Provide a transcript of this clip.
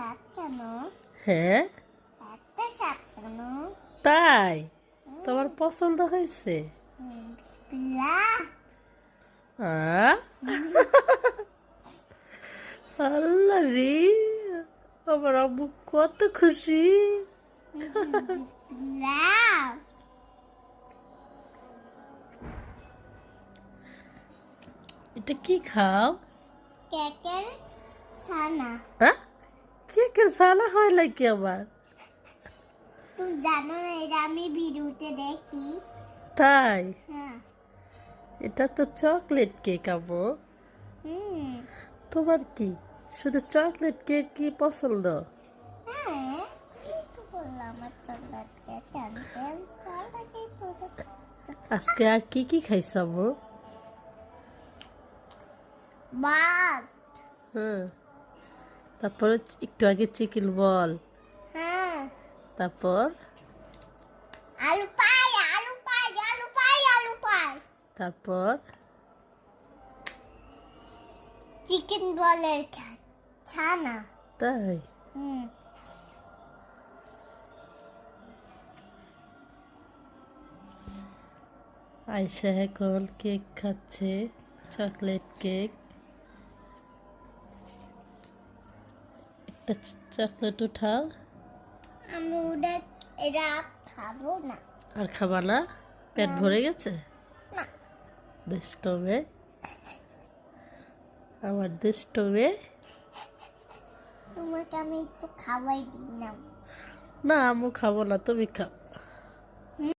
সাত কেন হ্যাঁ? একটা সাত কেন তাই তোমার পছন্দ হয়েছে? আল্লাহ রে আমার আব্বু কত খুশি। এটা কি খাও? কেকের ছানা। হ্যাঁ? সালা হয় নাকি আবার? জানো না এটা আমি ভিডিওতে দেখি। তাই? হ্যাঁ। এটা তো চকলেট কেক আবো। তোমার কি? শুধু চকলেট কেক কি পছন্দ? হ্যাঁ আজকে আর কি কি খাইছ আম্মু বাদ হ্যাঁ তারপরে একটু আগে চিকেন বল। হ্যাঁ। তারপর? আলু পাই আলু পাই আলু পাই আলু পাই। তারপর? চিকেন বলের ছানা। তাই? হুম। আয়সা এখন কেক খাচ্ছে চকলেট কেক একটা চকলেট উঠাও। আমি ওটা এটা খাব না। আর খাবা না? পেট ভরে গেছে? না। দুষ্ট মেয়ে আমার দুষ্ট মেয়ে তোমাকে আমি একটু খাওয়াই দিলাম না আম্মু খাব না তুমি খাও।